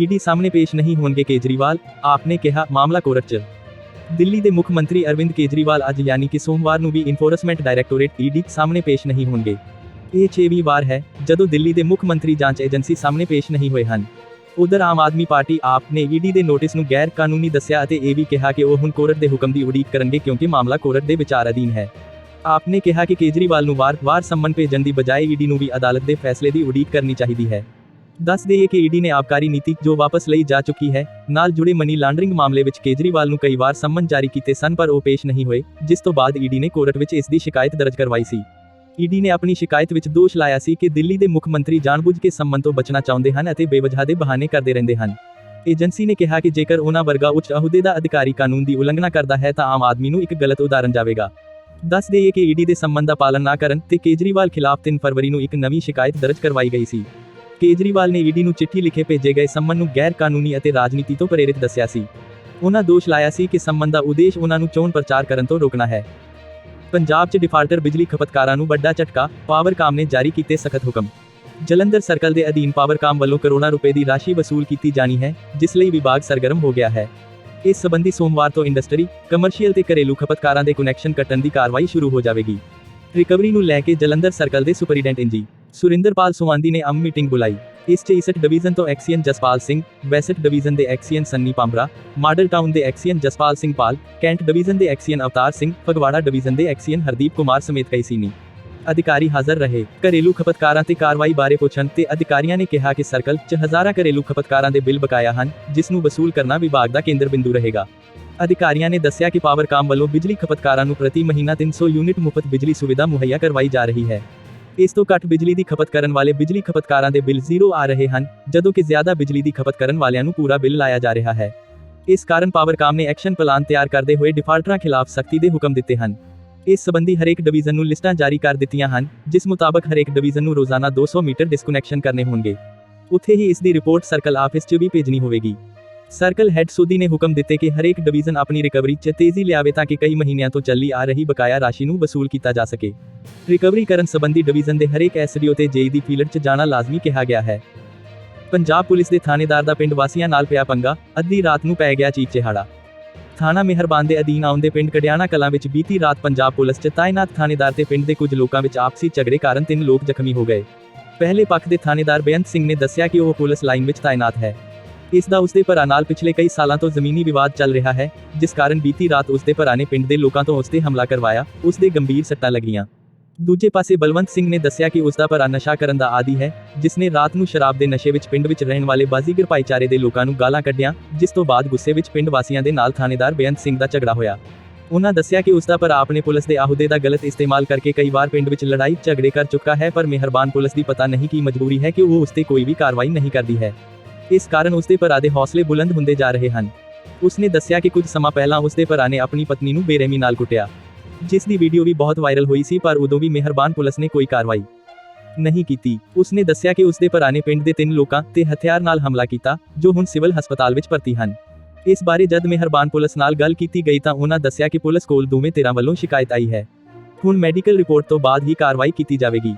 ED ਸਾਹਮਣੇ ਪੇਸ਼ ਨਹੀਂ ਹੋਣਗੇ। ਕੇਜਰੀਵਾਲ ਆਪ ਨੇ ਕਿਹਾ, ਮਾਮਲਾ ਕੋਰਟ 'ਚ। ਦਿੱਲੀ ਦੇ ਮੁੱਖ ਮੰਤਰੀ ਅਰਵਿੰਦ ਕੇਜਰੀਵਾਲ ਅੱਜ ਯਾਨੀ ਕਿ ਸੋਮਵਾਰ ਨੂੰ ਵੀ ਇਨਫੋਰਸਮੈਂਟ ਡਾਇਰੈਕਟੋਰੇਟ ਈਡੀ ਸਾਹਮਣੇ ਪੇਸ਼ ਨਹੀਂ ਹੋਣਗੇ। ਇਹ 6ਵੀਂ ਵਾਰ ਹੈ, ਜਦੋਂ ਦਿੱਲੀ ਦੇ ਮੁੱਖ ਮੰਤਰੀ ਜਾਂਚ ਏਜੰਸੀ ਸਾਹਮਣੇ ਪੇਸ਼ ਨਹੀਂ ਹੋਏ ਹਨ। ਉਧਰ ਆਮ ਆਦਮੀ ਪਾਰਟੀ ਆਪ ਨੇ ਈਡੀ ਦੇ ਨੋਟਿਸ ਨੂੰ ਗੈਰ ਕਾਨੂੰਨੀ ਦੱਸਿਆ ਅਤੇ ਇਹ ਵੀ ਕਿਹਾ ਕਿ ਉਹ ਹੁਣ ਕੋਰਟ ਦੇ ਹੁਕਮ ਦੀ ਉਡੀਕ ਕਰਨਗੇ ਕਿਉਂਕਿ ਮਾਮਲਾ ਕੋਰਟ ਦੇ ਵਿਚਾਰ ਅਧੀਨ ਹੈ। ਆਪ ਨੇ ਕਿਹਾ ਕਿ ਕੇਜਰੀਵਾਲ ਨੂੰ ਵਾਰ-ਵਾਰ ਸੰਮਨ ਭੇਜਣ ਦੀ ਬਜਾਏ ਈਡੀ ਨੂੰ ਵੀ ਅਦਾਲਤ ਦੇ ਫੈਸਲੇ ਦੀ ਉਡੀਕ ਕਰਨੀ ਚਾਹੀਦੀ ਹੈ। ਦੱਸ ਦੇਈਏ ਕਿ ਈਡੀ ਨੇ ਆਬਕਾਰੀ ਨੀਤੀ ਜੋ ਵਾਪਸ ਲਈ ਜਾ ਚੁੱਕੀ ਹੈ, ਨਾਲ ਜੁੜੇ ਮਨੀ ਲਾਂਡਰਿੰਗ ਮਾਮਲੇ ਵਿੱਚ ਕੇਜਰੀਵਾਲ ਨੂੰ ਕਈ ਵਾਰ ਸੰਮਨ ਜਾਰੀ ਕੀਤੇ ਸਨ ਪਰ ਉਹ ਪੇਸ਼ ਨਹੀਂ ਹੋਏ, ਜਿਸ ਤੋਂ ਬਾਅਦ ਈਡੀ ਨੇ ਕੋਰਟ ਵਿੱਚ ਇਸ ਦੀ ਸ਼ਿਕਾਇਤ ਦਰਜ ਕਰਵਾਈ ਸੀ। ਈਡੀ ਨੇ ਆਪਣੀ ਸ਼ਿਕਾਇਤ ਵਿੱਚ ਦੋਸ਼ ਲਾਇਆ ਸੀ ਕਿ ਦਿੱਲੀ ਦੇ ਮੁੱਖ ਮੰਤਰੀ ਜਾਣਬੁੱਝ ਕੇ ਸੰਮਨ ਤੋਂ ਬਚਣਾ ਚਾਹੁੰਦੇ ਹਨ ਅਤੇ ਬੇਵਜ੍ਹਾ ਦੇ ਬਹਾਨੇ ਕਰਦੇ ਰਹਿੰਦੇ ਹਨ। ਏਜੰਸੀ ਨੇ ਕਿਹਾ ਕਿ ਜੇਕਰ ਉਹਨਾਂ ਵਰਗਾ ਉੱਚ ਅਹੁਦੇ ਦਾ ਅਧਿਕਾਰੀ ਕਾਨੂੰਨ ਦੀ ਉਲੰਘਣਾ ਕਰਦਾ ਹੈ ਤਾਂ ਆਮ ਆਦਮੀ ਨੂੰ ਇੱਕ ਗਲਤ ਉਦਾਹਰਨ ਜਾਵੇਗਾ। ਦੱਸ ਦੇਈਏ ਕਿ ਈਡੀ ਦੇ ਸੰਬੰਧ ਦਾ ਪਾਲਣ ਨਾ ਕਰਨ ਤੇ ਕੇਜਰੀਵਾਲ ਖਿਲਾਫ 3 ਫਰਵਰੀ ਨੂੰ ਇੱਕ ਨਵੀਂ ਸ਼ਿਕਾਇਤ ਦਰਜ ਕਰਵਾਈ ਗਈ ਸੀ। ਕੇਜਰੀਵਾਲ ਨੇ ਈਡੀ ਨੂੰ ਚਿੱਠੀ ਲਿਖੇ ਭੇਜੇ ਗਏ ਸੰਮਨ ਨੂੰ ਗੈਰ ਕਾਨੂੰਨੀ ਅਤੇ ਰਾਜਨੀਤੀ ਤੋਂ ਪ੍ਰੇਰਿਤ ਦੱਸਿਆ ਸੀ। ਉਹਨਾਂ ਦੋਸ਼ ਲਾਇਆ ਸੀ ਕਿ ਸੰਮਨ ਦਾ ਉਦੇਸ਼ ਉਹਨਾਂ ਨੂੰ ਚੋਣ ਪ੍ਰਚਾਰ ਕਰਨ ਤੋਂ ਰੋਕਣਾ ਹੈ। ਪੰਜਾਬ 'ਚ ਡਿਫਾਲਟਰ ਬਿਜਲੀ ਖਪਤਕਾਰਾਂ ਨੂੰ ਵੱਡਾ ਝਟਕਾ ਪਾਵਰਕਾਮ ਨੇ ਜਾਰੀ ਕੀਤੇ ਸਖਤ ਹੁਕਮ। ਜਲੰਧਰ ਸਰਕਲ ਦੇ ਅਧੀਨ ਪਾਵਰਕਾਮ ਵੱਲੋਂ ਕਰੋੜਾਂ ਰੁਪਏ ਦੀ ਰਾਸ਼ੀ ਵਸੂਲ ਕੀਤੀ ਜਾਣੀ ਹੈ, ਜਿਸ ਲਈ ਵਿਭਾਗ ਸਰਗਰਮ ਹੋ ਗਿਆ ਹੈ। ਇਸ ਸਬੰਧੀ ਸੋਮਵਾਰ ਤੋਂ ਇੰਡਸਟਰੀ, ਕਮਰਸ਼ੀਅਲ ਤੇ ਘਰੇਲੂ ਖਪਤਕਾਰਾਂ ਦੇ ਕਨੈਕਸ਼ਨ ਕੱਟਣ ਦੀ ਕਾਰਵਾਈ ਸ਼ੁਰੂ ਹੋ ਜਾਵੇਗੀ। ਰਿਕਵਰੀ ਨੂੰ ਲੈ ਕੇ ਜਲੰਧਰ ਸਰਕਲ ਦੇ ਸੁਪਰੀਡੈਂਟ ਇੰਜੀ ਸੁਰਿੰਦਰਪਾਲ ਸੁਵਾਂਦੀ ਨੇ ਅਮ ਮੀਟਿੰਗ ਬੁਲਾਈ ਇਸ 'ਚ ਈਸਟ ਡਿਵੀਜ਼ਨ ਤੋਂ XEN Jaspal Singh west division ਦੇ XEN Sunny Pambra model town ਦੇ XEN Jaspal Singh Pal cantt division ਦੇ ਐਕਸੀਅਨ ਅਵਤਾਰ ਸਿੰਘ ਫਗਵਾੜਾ ਡਿਵੀਜ਼ਨ ਦੇ ਐਕਸੀਅਨ ਹਰਦੀਪ ਕੁਮਾਰ ਸਮੇਤ ਕਈ ਸੀਨੀ ਅਧਿਕਾਰੀ ਹਾਜ਼ਰ ਰਹੇ ਘਰੇਲੂ ਖਪਤਕਾਰਾਂ ਤੇ ਕਾਰਵਾਈ ਬਾਰੇ ਪੁੱਛਣ ਤੇ ਅਧਿਕਾਰੀਆਂ ਨੇ ਕਿਹਾ ਕਿ ਸਰਕਲ 'ਚ ਹਜ਼ਾਰਾਂ ਘਰੇਲੂ ਖਪਤਕਾਰਾਂ ਦੇ ਬਿੱਲ ਬਕਾਇਆ ਹਨ ਜਿਸ ਨੂੰ ਵਸੂਲ ਕਰਨਾ ਵਿਭਾਗ ਦਾ ਕੇਂਦਰ ਬਿੰਦੂ ਰਹੇਗਾ ਅਧਿਕਾਰੀਆਂ ਨੇ ਦੱਸਿਆ ਕਿ ਪਾਵਰਕਾਮ ਵੱਲੋਂ ਬਿਜਲੀ ਖਪਤਕਾਰਾਂ ਨੂੰ ਪ੍ਰਤੀ ਮਹੀਨਾ 300 ਯੂਨਿਟ ਮੁਫਤ ਬਿਜਲੀ ਸੁਵਿਧਾ ਮੁਹੱਈਆ ਕਰਵਾਈ ਜਾ ਰਹੀ ਹੈ ਇਸ ਤੋਂ ਘੱਟ ਬਿਜਲੀ ਦੀ ਖਪਤ ਕਰਨ ਵਾਲੇ ਬਿਜਲੀ ਖਪਤਕਾਰਾਂ ਦੇ ਬਿੱਲ ਜ਼ੀਰੋ ਆ ਰਹੇ ਹਨ, ਜਦੋਂ ਕਿ ਜ਼ਿਆਦਾ ਬਿਜਲੀ ਦੀ ਖਪਤ ਕਰਨ ਵਾਲਿਆਂ ਨੂੰ ਪੂਰਾ ਬਿੱਲ ਲਾਇਆ ਜਾ ਰਿਹਾ ਹੈ। ਇਸ ਕਾਰਨ ਪਾਵਰਕਾਮ ਨੇ ਐਕਸ਼ਨ ਪਲਾਨ ਤਿਆਰ ਕਰਦੇ ਹੋਏ ਡਿਫਾਲਟਰਾਂ ਖਿਲਾਫ ਸਖਤੀ ਦੇ ਹੁਕਮ ਦਿੱਤੇ ਹਨ। ਇਸ ਸਬੰਧੀ ਹਰੇਕ ਡਿਵੀਜ਼ਨ ਨੂੰ ਲਿਸਟਾਂ ਜਾਰੀ ਕਰ ਦਿੱਤੀਆਂ ਹਨ, ਜਿਸ ਮੁਤਾਬਕ ਹਰੇਕ ਡਿਵੀਜ਼ਨ ਨੂੰ ਰੋਜ਼ਾਨਾ 200 ਮੀਟਰ ਡਿਸਕਨੈਕਸ਼ਨ ਕਰਨੇ ਹੋਣਗੇ। ਉੱਥੇ ਹੀ ਇਸ ਦੀ ਰਿਪੋਰਟ ਸਰਕਲ ਆਫਿਸ 'ਚ ਵੀ ਭੇਜਣੀ ਹੋਵੇਗੀ। ਸਰਕਲ ਹੈੱਡ ਸੂਦੀ ਨੇ ਹੁਕਮ ਦਿੱਤੇ ਕਿ ਹਰੇਕ ਡਿਵੀਜ਼ਨ ਆਪਣੀ ਰਿਕਵਰੀ 'ਚ ਤੇਜ਼ੀ ਲਿਆਵੇ ਤਾਂ ਕਿ ਕਈ ਮਹੀਨਿਆਂ ਤੋਂ ਚੱਲੀ ਆ ਰਹੀ ਬਕਾਇਆ ਰਾਸ਼ੀ ਨੂੰ ਵਸੂਲ ਕੀਤਾ ਜਾ ਸਕੇ। ਰਿਕਵਰੀ ਕਰਨ ਸੰਬੰਧੀ ਡਿਵੀਜ਼ਨ ਦੇ ਹਰੇਕ ਐਸਡੀਓ ਤੇ ਜੇਈ ਦੀ ਫੀਲਡ 'ਚ ਜਾਣਾ ਲਾਜ਼ਮੀ ਕਿਹਾ ਗਿਆ ਹੈ। ਪੰਜਾਬ ਪੁਲਿਸ ਦੇ ਥਾਣੇਦਾਰ ਦਾ ਪਿੰਡ ਵਾਸੀਆਂ ਨਾਲ ਪਿਆ ਪੰਗਾ, ਅੱਧੀ ਰਾਤ ਨੂੰ ਪੈ ਗਿਆ ਚੀਕ ਚਿਹਾੜਾ। ਥਾਣਾ ਮਿਹਰਬਾਨ ਦੇ ਅਧੀਨ ਆਉਂਦੇ ਪਿੰਡ ਕੜਿਆਣਾ ਕਲਾਂ ਵਿੱਚ ਬੀਤੀ ਰਾਤ ਪੰਜਾਬ ਪੁਲਿਸ 'ਚ ਤਾਇਨਾਤ ਥਾਣੇਦਾਰ ਤੇ ਪਿੰਡ ਦੇ ਕੁਝ ਲੋਕਾਂ ਵਿੱਚ ਆਪਸੀ ਝਗੜੇ ਕਾਰਨ ਤਿੰਨ ਲੋਕ ਜ਼ਖਮੀ ਹੋ ਗਏ। ਪਹਿਲੇ ਪੱਖ ਦੇ ਥਾਣੇਦਾਰ ਬੇਅੰਤ ਸਿੰਘ ਨੇ ਦੱਸਿਆ ਕਿ ਉਹ ਪੁਲਿਸ ਲਾਈਨ ਵਿੱਚ ਤਾਇਨਾਤ ਹੈ। ਇਸ ਦਾ ਉਸਦੇ ਭਰਾ ਨਾਲ ਪਿਛਲੇ ਕਈ ਸਾਲਾਂ ਤੋਂ ਜ਼ਮੀਨੀ ਵਿਵਾਦ ਚੱਲ ਰਿਹਾ ਹੈ, ਜਿਸ ਕਾਰਨ ਬੀਤੀ ਰਾਤ ਉਸਦੇ ਭਰਾ ਨੇ ਪਿੰਡ ਦੇ ਲੋਕਾਂ ਤੋਂ ਉਸਤੇ ਹਮਲਾ ਕਰਵਾਇਆ, ਉਸਦੇ ਗੰਭੀਰ ਸੱਟਾਂ ਲੱਗੀਆਂ। ਦੂਜੇ ਪਾਸੇ ਬਲਵੰਤ ਸਿੰਘ ਨੇ ਦੱਸਿਆ ਕਿ ਉਸਦਾ ਭਰਾ ਨਸ਼ਾ ਕਰਨ ਦਾ ਆਦੀ ਹੈ, ਜਿਸ ਨੇ ਰਾਤ ਨੂੰ ਸ਼ਰਾਬ ਦੇ ਨਸ਼ੇ ਵਿੱਚ ਪਿੰਡ ਵਿੱਚ ਰਹਿਣ ਵਾਲੇ ਬਾਜ਼ੀਗਰ ਭਾਈਚਾਰੇ ਦੇ ਲੋਕਾਂ ਨੂੰ ਗਾਲਾਂ ਕੱਢੀਆਂ, ਜਿਸ ਤੋਂ ਬਾਅਦ ਗੁੱਸੇ ਵਿੱਚ ਪਿੰਡ ਵਾਸੀਆਂ ਦੇ ਨਾਲ ਥਾਣੇਦਾਰ ਬੇਅੰਤ ਸਿੰਘ ਦਾ ਝਗੜਾ ਹੋਇਆ। ਉਹਨਾਂ ਦੱਸਿਆ ਕਿ ਉਸਦਾ ਭਰਾ ਆਪਣੇ ਪੁਲਿਸ ਦੇ ਅਹੁਦੇ ਦਾ ਗਲਤ ਇਸਤੇਮਾਲ ਕਰਕੇ ਕਈ ਵਾਰ ਪਿੰਡ ਵਿੱਚ ਲੜਾਈ ਝਗੜੇ ਕਰ ਚੁੱਕਾ ਹੈ, ਪਰ ਮਿਹਰਬਾਨ ਪੁਲਿਸ ਦੀ ਪਤਾ ਨਹੀਂ ਕੀ ਮਜਬੂਰੀ ਹੈ ਕਿ ਉਹ ਉਸ 'ਤੇ ਕੋਈ ਵੀ ਕਾਰਵਾਈ ਨਹੀਂ ਕਰਦੀ ਹੈ। ਇਸ ਕਾਰਨ ਉਸਦੇ ਭਰਾ ਦੇ ਹੌਸਲੇ ਬੁਲੰਦ ਹੁੰਦੇ ਜਾ ਰਹੇ ਹਨ। ਉਸਨੇ ਦੱਸਿਆ ਕਿ ਕੁਝ ਸਮਾਂ ਪਹਿਲਾਂ ਉਸਦੇ ਭਰਾ ਨੇ ਆਪਣੀ ਪਤਨੀ ਨੂੰ ਬੇਰਹਿਮੀ ਨਾਲ ਕੁੱਟਿਆ। ਜਿਸ ਦੀ ਵੀਡੀਓ ਵੀ ਬਹੁਤ ਵਾਇਰਲ ਹੋਈ ਸੀ, ਪਰ ਉਦੋਂ ਵੀ ਮਿਹਰਬਾਨ ਪੁਲਿਸ ਨੇ ਕੋਈ ਕਾਰਵਾਈ ਨਹੀਂ ਕੀਤੀ। ਉਸਨੇ ਦੱਸਿਆ ਕਿ ਉਸਦੇ ਭਰਾ ਨੇ ਪਿੰਡ ਦੇ ਤਿੰਨ ਲੋਕਾਂ ਤੇ ਹਥਿਆਰ ਨਾਲ ਹਮਲਾ ਕੀਤਾ, ਜੋ ਹੁਣ ਸਿਵਲ ਹਸਪਤਾਲ ਵਿੱਚ ਭਰਤੀ ਹਨ। ਇਸ ਬਾਰੇ ਜਦ ਮਿਹਰਬਾਨ ਪੁਲਿਸ ਨਾਲ ਗੱਲ ਕੀਤੀ ਗਈ ਤਾਂ ਉਹਨਾਂ ਦੱਸਿਆ ਕਿ ਪੁਲਿਸ ਕੋਲ ਦੋਵੇਂ ਧਿਰਾਂ ਵੱਲੋਂ ਸ਼ਿਕਾਇਤ ਆਈ ਹੈ। ਹੁਣ ਮੈਡੀਕਲ ਰਿਪੋਰਟ ਤੋਂ ਬਾਅਦ ਹੀ ਕਾਰਵਾਈ ਕੀਤੀ ਜਾਵੇਗੀ।